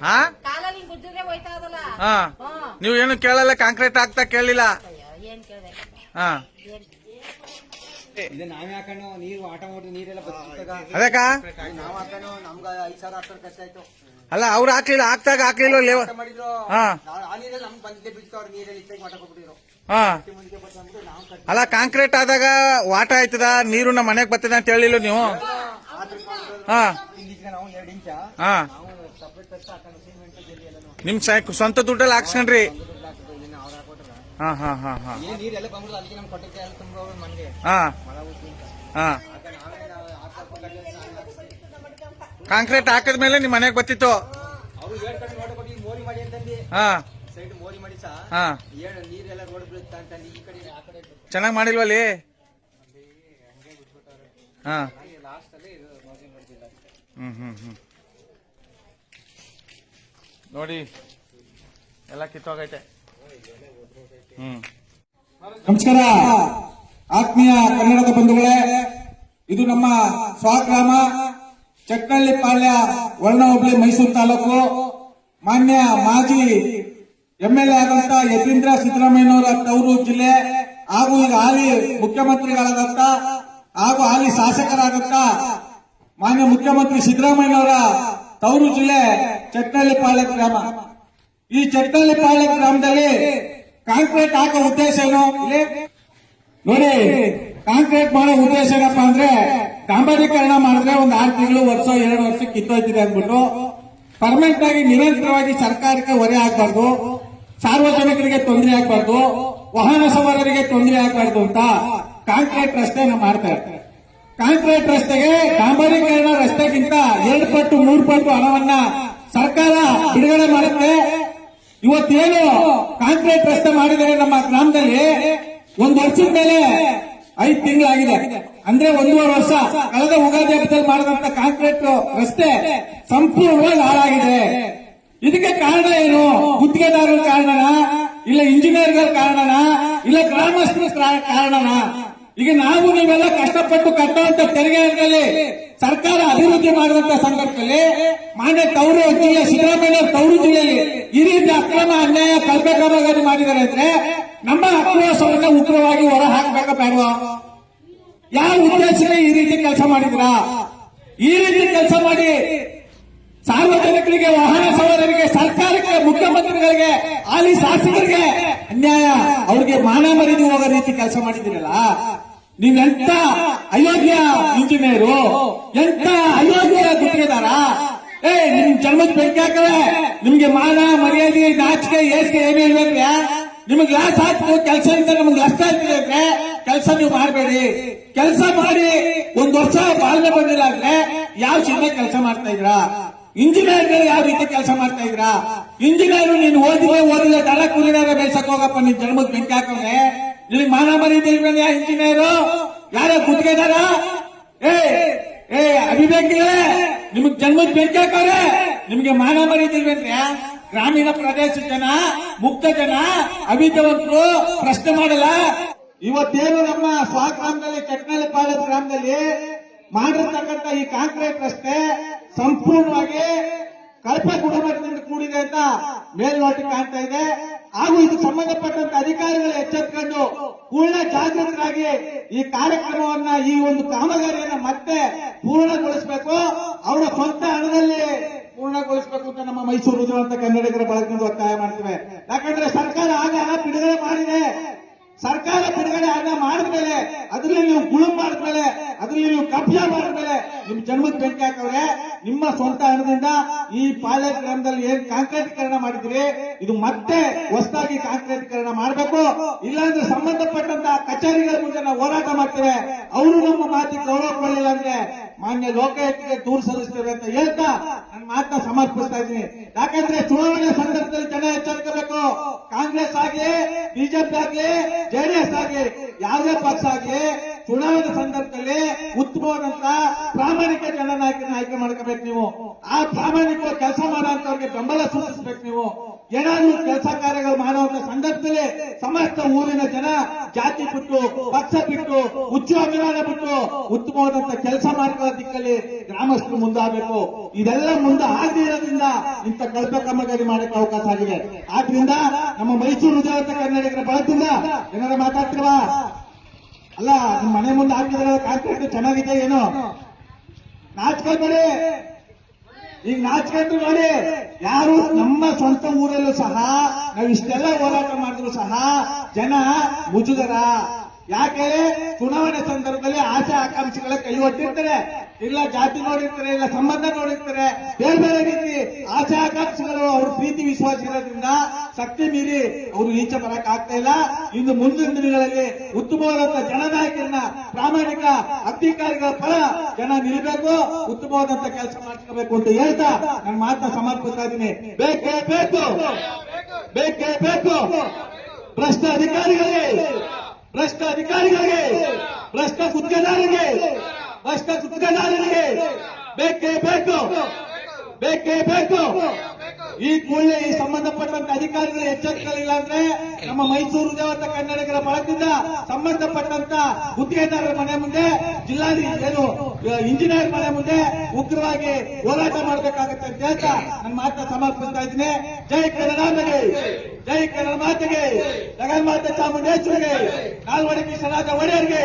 ಹಾ? ಕಾಲಲ್ಲಿ ಹಿಂಗ್ ಗುದ್ದಿದ್ರೆ ಹಾ. ನೀವು ಏನು ಕೇಳಲ್ಲ ಕಾಂಕ್ರೀಟ್ ಆಗ್ತಾ ಕೇಳಿಲ್ಲ? ಹಾ. ಅದಕ್ಕ ಅಲ್ಲ ಅವ್ರು ಹಾಕ್ಲಿಲ್ಲ ಹಾಕ್ತಾಗ ಹಾಕ್ಲಿಲ್ಲ ಲೇವ ಹಾ. ಅಲ್ಲ ಕಾಂಕ್ರೀಟ್ ಆದಾಗ ವಾಟ ಆಯ್ತದ? ನೀರು ನಮ್ಮ ಮನೆಗೆ ಬರ್ತದ ಅಂತ ಹೇಳಿಲ್ಲ ನೀವು? ಹಾ. ಇಲ್ಲಿಗೆ ನಾವು ಎರಡು ಇಂಚ. ಹಾ. ನಿಮ್ ಸೈ- ಸ್ವಂತ ದುಡ್ಡಲ್ಲಿ ಹಾಕ್ಸ್ಕೊಂಡ್ರಿ. ಹಾ ಹಾ ಹಾ ಹಾ. ಹಾ. ಕಾಂಕ್ರೀಟ್ ಹಾಕಿದ್ಮೇಲೆ ನಿಮ್ ಮನೆಗ್ ಬತ್ತಿತ್ತು ಹಾ. ಹಾ. ಚೆನ್ನಾಗ್ ಮಾಡಿಲ್ವಲ್ಲಿ? ಹಾ. ಹ್ಮ್ ಹ್ಮ್ ಹ್ಮ್. ನೋಡಿ, ಎಲ್ಲ ಕಿತ್ತೋಗೈತೆ. ನಮಸ್ಕಾರ. ಆತ್ಮೀಯ ಕನ್ನಡದ ಬಂಧುಗಳೇ, ಇದು ನಮ್ಮ ಸ್ವಗ್ರಾಮ ಚಕ್ಕಳ್ಳಿ ಪಾಳ್ಯ ವರ್ಣ ಮೈಸೂರು ತಾಲೂಕು. ಮಾನ್ಯ ಮಾಜಿ ಎಂಎಲ್ಎ ಆದಂತ ಯತೀಂದ್ರ ಸಿದ್ದರಾಮಯ್ಯನವರ ತವರು ಜಿಲ್ಲೆ, ಹಾಗೂ ಈಗ ಹಾಲಿ ಮುಖ್ಯಮಂತ್ರಿಗಳಾದಂತ, ಹಾಗೂ ಹಾಲಿ ಶಾಸಕರಾದಂತ ಮಾನ್ಯ ಮುಖ್ಯಮಂತ್ರಿ ಸಿದ್ದರಾಮಯ್ಯನವರ ತವರು ಜಿಲ್ಲೆ ಚಟ್ನಳ್ಳಿಪಾಳ್ಯ ಗ್ರಾಮ. ಈ ಚಟ್ನಳ್ಳಿಪಾಳ್ಯ ಗ್ರಾಮದಲ್ಲಿ ಕಾಂಕ್ರೀಟ್ ಹಾಕೋ ಉದ್ದೇಶ ಏನು? ನೋಡಿ, ಕಾಂಕ್ರೀಟ್ ಮಾಡೋ ಉದ್ದೇಶ ಏನಪ್ಪಾ ಅಂದ್ರೆ ಡಾಂಬರೀಕರಣ ಮಾಡಿದ್ರೆ ಒಂದು ಆರು ತಿಂಗಳು, ವರ್ಷ, ಎರಡು ವರ್ಷ ಕಿತ್ತೋಯ್ತಿದೆ ಅಂದ್ಬಿಟ್ಟು ಪರ್ಮನೆಂಟ್ ಆಗಿ ನಿರಂತರವಾಗಿ ಸರ್ಕಾರಕ್ಕೆ ಹೊರೆ ಆಗ್ಬಾರ್ದು, ಸಾರ್ವಜನಿಕರಿಗೆ ತೊಂದರೆ ಆಗ್ಬಾರ್ದು, ವಾಹನ ಸವಾರರಿಗೆ ತೊಂದರೆ ಆಗ್ಬಾರ್ದು ಅಂತ ಕಾಂಕ್ರೀಟ್ ರಸ್ತೆನ ಮಾಡ್ತಾ ಇರ್ತಾರೆ. ಕಾಂಕ್ರೀಟ್ ರಸ್ತೆಗೆ ಡಾಂಬರೀಕರಣ ರಸ್ತೆಗಿಂತ ಎರಡು ಪಟ್ಟು, ಮೂರು ಪಟ್ಟು ಹಣವನ್ನ ಸರ್ಕಾರ ಬಿಡುಗಡೆ ಮಾಡುತ್ತೆ ಇವತ್ತೇನು ಕಾಂಕ್ರೀಟ್ ರಸ್ತೆ ಮಾಡಿದರೆ ನಮ್ಮ ಗ್ರಾಮದಲ್ಲಿ ಒಂದು ವರ್ಷದ ಮೇಲೆ ಐದು ತಿಂಗಳಾಗಿದೆ. ಅಂದ್ರೆ ಒಂದೂವರೆ ವರ್ಷ. ಕಳೆದ ಉಗಾದಿ ಹಬ್ಬದಲ್ಲಿ ಮಾಡಿದಂತ ಕಾಂಕ್ರೀಟ್ ರಸ್ತೆ ಸಂಪೂರ್ಣವಾಗಿ ಹಾಳಾಗಿದೆ. ಇದಕ್ಕೆ ಕಾರಣ ಏನು? ಗುತ್ತಿಗೆದಾರರ ಕಾರಣನಾ? ಇಲ್ಲ ಇಂಜಿನಿಯರ್ಗಳ ಕಾರಣನಾ? ಇಲ್ಲ ಗ್ರಾಮಸ್ಥರ ಕಾರಣನಾ? ಈಗ ನಾವು ನೀವೆಲ್ಲ ಕಷ್ಟಪಟ್ಟು ಕಟ್ಟುವಂತ ತೆರಿಗೆ ಸರ್ಕಾರ ಅಭಿವೃದ್ಧಿ ಮಾಡುವಂತ ಸಂದರ್ಭದಲ್ಲಿ ಮಾನ್ಯ ತವರು ಜಿಲ್ಲೆ ಸಿದ್ದರಾಮಯ್ಯ ತವರು ಜಿಲ್ಲೆಯಲ್ಲಿ ಈ ರೀತಿ ಅಕ್ರಮ ಅನ್ಯಾಯ ಕಲ್ಪೆ ಕಾಮಗಾರಿ ಮಾಡಿದ್ದಾರೆ ಅಂದ್ರೆ ನಮ್ಮ ಆಕ್ರೋಶವನ್ನ ಉಗ್ರವಾಗಿ ಹೊರ ಹಾಕಬೇಕ ಬೇಡವಾ? ಯಾವ ಉದ್ದೇಶಕ್ಕೆ ಈ ರೀತಿ ಕೆಲಸ ಮಾಡಿದ್ರ ಈ ರೀತಿ ಕೆಲಸ ಮಾಡಿ ಸಾರ್ವಜನಿಕರಿಗೆ, ವಾಹನ ಸವಾರರಿಗೆ, ಸರ್ಕಾರಕ್ಕೆ, ಮುಖ್ಯಮಂತ್ರಿಗಳಿಗೆ ಅಲ್ಲಿ ಶಾಸಕರಿಗೆ ಅನ್ಯಾಯ. ಅವ್ರಿಗೆ ಮಾನ ಮರಿದು ಹೋಗೋ ರೀತಿ ಕೆಲಸ ಮಾಡಿದಿರಲ್ಲ ನೀವೆಂತ ಅಯೋಗ್ಯ ಇಂಜಿನಿಯರು? ಎಂತ ಅಯೋಗ್ಯ ಗುತ್ತಿಗೆದಾರ? ಏ, ನಿಮ್ ಜನ್ಮದ ಬೆಂಕಿ ಹಾಕವೆ. ನಿಮ್ಗೆ ಮಾನ, ಮರ್ಯಾದೆ, ನಾಚಿಕೆ ಏಸಿಗೆ ಏನೇ ಇಲ್ವೇಂದ್ರೆ ನಿಮ್ಗೆ ಲಾಸ್ ಆಗ್ತದೆ ಕೆಲಸ ಇದ್ರೆ ನಮ್ಗೆ ನಷ್ಟ ಆಗ್ತಿದೆ ಅಂದ್ರೆ, ಕೆಲಸ ನೀವು ಮಾಡಬೇಡಿ. ಕೆಲಸ ಮಾಡಿ ಒಂದ್ ವರ್ಷ ಬಾಳ್ವೆ ಬಂದಿಲ್ಲ ಅಂದ್ರೆ, ಯಾವ ಚಿನ್ನ ಕೆಲಸ ಮಾಡ್ತಾ ಇದ್ರಾ ಇಂಜಿನಿಯರ್ ಯಾವ ರೀತಿ ಕೆಲಸ ಮಾಡ್ತಾ ಇದ್ರಾ ಇಂಜಿನಿಯರ್ ನೀನ್ ಓದಿದ್ರೆ ಓದಿದ್ರೆ ದಳ ಕುರಿದಾರ ಬೇಸಕ್ ಹೋಗಪ್ಪ, ನಿನ್ ಜನ್ಮದ ಬೆಂಕಿ ಹಾಕವ್ರೆ ನಿನಗೆ ಮಾನ ಮರ್ಯಾದೆ ಇಲ್ವೇನೆ ಇಂಜಿನಿಯರು, ಯಾರ ಗುತ್ತಿಗೆದಾರ ಏ ಏ, ಅಭಿವ್ಯಕ್ತಿಗಳೇ, ನಿಮಗ್ ಜನ್ಮದ ಬೆಂಕಿ ಹಾಕವ್ರೆ ನಿಮ್ಗೆ ಮಾನ ಮರ್ಯಾದೆ ಇಲ್ವೇನ್ರಿ ಗ್ರಾಮೀಣ ಪ್ರದೇಶ ಜನ, ಮುಕ್ತ ಜನ ಅಭಿತವಂತರು ಪ್ರಶ್ನೆ ಮಾಡಲ್ಲ. ಇವತ್ತೇನು ನಮ್ಮ ಸ್ವಗ್ರಾಮದಲ್ಲಿ ಚಟ್ನಾಲಿ ಪಾಳ್ಯ ಗ್ರಾಮದಲ್ಲಿ ಮಾಡಿರ್ತಕ್ಕಂಥ ಈ ಕಾಂಕ್ರೀಟ್ ರಸ್ತೆ ಸಂಪೂರ್ಣವಾಗಿ ಕಳಪೆ ಗುಣಮಟ್ಟದಿಂದ ಕೂಡಿದೆ ಅಂತ ಮೇಲ್ನೋಟಕ್ಕೆ ಕಾಣ್ತಾ ಇದೆ. ಹಾಗೂ ಇದು ಸಂಬಂಧಪಟ್ಟಂತ ಅಧಿಕಾರಿಗಳು ಎಚ್ಚೆತ್ಕೊಂಡು ಪೂರ್ಣ ಜಾಗೃತರಾಗಿ ಈ ಕಾರ್ಯಕ್ರಮವನ್ನ ಈ ಒಂದು ಕಾಮಗಾರಿಯನ್ನ ಮತ್ತೆ ಪೂರ್ಣಗೊಳಿಸಬೇಕು. ಅವರ ಸ್ವಂತ ಹಣದಲ್ಲಿ ಪೂರ್ಣಗೊಳಿಸಬೇಕು ಅಂತ ನಮ್ಮ ಮೈಸೂರು ಅಂತ ಕನ್ನಡಿಗರ ಬಳಕೆಯಿಂದ ಒತ್ತಾಯ ಮಾಡ್ತೇವೆ. ಯಾಕಂದ್ರೆ ಸರ್ಕಾರ ಆಗ ಹಣ ಬಿಡುಗಡೆ ಮಾಡಿದೆ. ಸರ್ಕಾರ ಬಿಡುಗಡೆ ಹಣ ಮಾಡಿದ್ಮೇಲೆ ಅದರಲ್ಲಿ ನೀವು ಗುಳು ಮಾಡಿದ್ಮೇಲೆ ಅದ್ರಲ್ಲಿ ನೀವು ಕಬ್ಜಾ ಮಾಡಿದ್ಮೇಲೆ ನಿಮ್ ಜನ್ಮದ ಬೆಂಕಿ ಹಾಕವ್ರೆ, ನಿಮ್ಮ ಸ್ವಂತ ಹಣದಿಂದ ಈ ಪಾಳ್ಯ ಗ್ರಾಮದಲ್ಲಿ ಏನ್ ಕಾಂಕ್ರೀಟೀಕರಣ ಮಾಡಿದ್ರಿ, ಇದು ಮತ್ತೆ ಹೊಸದಾಗಿ ಕಾಂಕ್ರೀಟೀಕರಣ ಮಾಡಬೇಕು. ಇಲ್ಲಾಂದ್ರೆ ಸಂಬಂಧಪಟ್ಟಂತ ಕಚೇರಿಗಳ ಮುಂದೆ ನಾವು ಹೋರಾಟ ಮಾಡ್ತೇವೆ. ಅವರು ನಮ್ಮ ಮಾತಿಗೆ ಗೌರವ ಕೊಡಲಿಲ್ಲ ಅಂದ್ರೆ ಮಾನ್ಯ ಲೋಕಾಯುಕ್ತಿಗೆ ದೂರು ಸಲ್ಲಿಸ್ತೇವೆ ಅಂತ ಹೇಳ್ತಾ ನನ್ನ ಮಾತನ್ನ ಸಮರ್ಪಿಸ್ತಾ ಇದ್ದೀನಿ. ಯಾಕಂದ್ರೆ ಚುನಾವಣೆ ಸಂದರ್ಭದಲ್ಲಿ ಜನ ಎಚ್ಚರಿಕಬೇಕು. ಕಾಂಗ್ರೆಸ್ ಆಗ್ಲಿ, ಬಿಜೆಪಿ ಆಗ್ಲಿ ಜೆಡಿಎಸ್ ಆಗ್ಲಿ, ಯಾವುದೇ ಪಕ್ಷ ಆಗ್ಲಿ ಚುನಾವಣೆ ಸಂದರ್ಭದಲ್ಲಿ ಉತ್ತಮವಾದಂತ ಪ್ರಾಮಾಣಿಕ ಜನ ನಾಯಕರನ್ನ ಆಯ್ಕೆ ಮಾಡ್ಕೋಬೇಕು ನೀವು. ಆ ಪ್ರಾಮಾಣಿಕ ಕೆಲಸ ಮಾಡೋಂಥವ್ರಿಗೆ ಬೆಂಬಲ ಸೂಚಿಸ್ಬೇಕು ನೀವು. ಏನಾದ್ರು ಕೆಲಸ ಕಾರ್ಯಗಳು ಮಾಡುವಂತ ಸಂದರ್ಭದಲ್ಲಿ ಸಮಸ್ತ ಊರಿನ ಜನ ಜಾತಿ ಬಿಟ್ಟು, ಪಕ್ಷ ಬಿಟ್ಟು ಹುಚ್ಚು ಅಭಿಮಾನ ಬಿಟ್ಟು ಉತ್ತಮವಾದಂತ ಕೆಲಸ ಮಾಡ್ಕೊಳ್ಳೋ ದಿಕ್ಕಲ್ಲಿ ಗ್ರಾಮಸ್ಥರು ಮುಂದಾಗಬೇಕು. ಇದೆಲ್ಲ ಮುಂದೆ ಆಗದಿರೋದ್ರಿಂದ ಇಂಥ ಕಲ್ಪ ಕಾಮಗಾರಿ ಮಾಡಕ್ಕೆ ಅವಕಾಶ ಆಗಿದೆ. ಆದ್ರಿಂದ ನಮ್ಮ ಮೈಸೂರು ಉದ್ಯೋಗ ಕನ್ನಡಿಗರ ಬಳದಿಂದ ಏನಾರ ಮಾತಾಡ್ತೀವಾ ಅಲ್ಲ, ನಿಮ್ ಮನೆ ಮುಂದೆ ಹಾಕಿದ್ರೆ ಕಾಂಕ್ರೀಟ್ ಚೆನ್ನಾಗಿದೆ ಏನೋ? ನಾಚ್ಕೊಂಡ್ಬೇಡಿ ಈಗ ನಾಚ್ಕೊಂಡು ನೋಡಿ. ಯಾರು ನಮ್ಮ ಸ್ವಂತ ಊರಲ್ಲೂ ಸಹ ನಾವು ಇಷ್ಟೆಲ್ಲ ಹೋರಾಟ ಮಾಡಿದ್ರು ಸಹ ಜನ ಮುಜುಗರ. ಯಾಕೆ ಚುನಾವಣೆ ಸಂದರ್ಭದಲ್ಲಿ ಆಸೆ ಆಕಾಂಕ್ಷೆಗಳ ಕೈ ಒಟ್ಟಿರ್ತಾರೆ ಇಲ್ಲ ಜಾತಿ ನೋಡಿರ್ತಾರೆ, ಇಲ್ಲ ಸಂಬಂಧ ನೋಡಿರ್ತಾರೆ. ಬೇರೆ ಬೇರೆ ರೀತಿ ಆಸೆ ಆಕಾಂಕ್ಷೆಗಳು ಅವ್ರ ಪ್ರೀತಿ ವಿಶ್ವಾಸ ಇರೋದ್ರಿಂದ ಶಕ್ತಿ ಮೀರಿ ಅವರು ಈಚೆ ಬರಕ್ ಆಗ್ತಾ ಇಲ್ಲ. ಇನ್ನು ಮುಂದಿನ ದಿನಗಳಲ್ಲಿ ಉತ್ತಮವಾದಂತ ಜನನಾಯಕರನ್ನ ಪ್ರಾಮಾಣಿಕ ಅಧಿಕಾರಿಗಳ ಪರ ಜನ ನಿಲ್ಬೇಕು, ಉತ್ತಮವಾದಂತ ಕೆಲಸ ಮಾಡ್ಕೋಬೇಕು ಅಂತ ಹೇಳ್ತಾ ನನ್ನ ಮಾತನ್ನ ಸಮರ್ಪಿಸ್ತಾ ಇದ್ದೀನಿ. ಬೇಕೇ ಬೇಕು ಬೇಕೇ ಬೇಕು. ಭ್ರಷ್ಟ ಅಧಿಕಾರಿಗಳಿಗೆ ಭ್ರಷ್ಟ ಅಧಿಕಾರಿಗಳಿಗೆ, ಭ್ರಷ್ಟ ಗುತ್ತಿಗೆದಾರರಿಗೆ ಭ್ರಷ್ಟ ಗುತ್ತಿಗೆದಾರರಿಗೆ ಬೇಕೇ ಬೇಕು ಬೇಕೇ ಬೇಕು. ಈ ಕೂಡಲೇ ಈ ಸಂಬಂಧಪಟ್ಟಂತ ಅಧಿಕಾರಿಗಳು ಎಚ್ಚರಿಕೆಗಳಿಲ್ಲ ಅಂದ್ರೆ ನಮ್ಮ ಮೈಸೂರು ದೇವತ ಕನ್ನಡಿಗರ ಬಳಕದಿಂದ ಸಂಬಂಧಪಟ್ಟಂತ ಗುತ್ತಿಗೆದಾರರ ಮನೆ ಮುಂದೆ ಜಿಲ್ಲಾ ಏನು ಇಂಜಿನಿಯರ್ ಮನೆ ಮುಂದೆ ಉಗ್ರವಾಗಿ ಹೋರಾಟ ಮಾಡಬೇಕಾಗುತ್ತೆ ಅಂತ ಹೇಳ್ತಾ ನನ್ನ ಮಾತನ್ನ ಸಮರ್ಪಿಸ್ತಾ ಇದ್ದೀನಿ. ಜೈ ಕನ್ನಡಾಂಬೆಗೆ ಜೈ ಕನ್ನಡ ಮಾತೆಗೆ ಜಗನ್ಮಾತೆ ಚಾಮುಂಡೇಶ್ವರಿಗೆ ನಾಲ್ವಡಿ ಕೃಷ್ಣರಾಜ ಒಡೆಯರ್ಗೆ.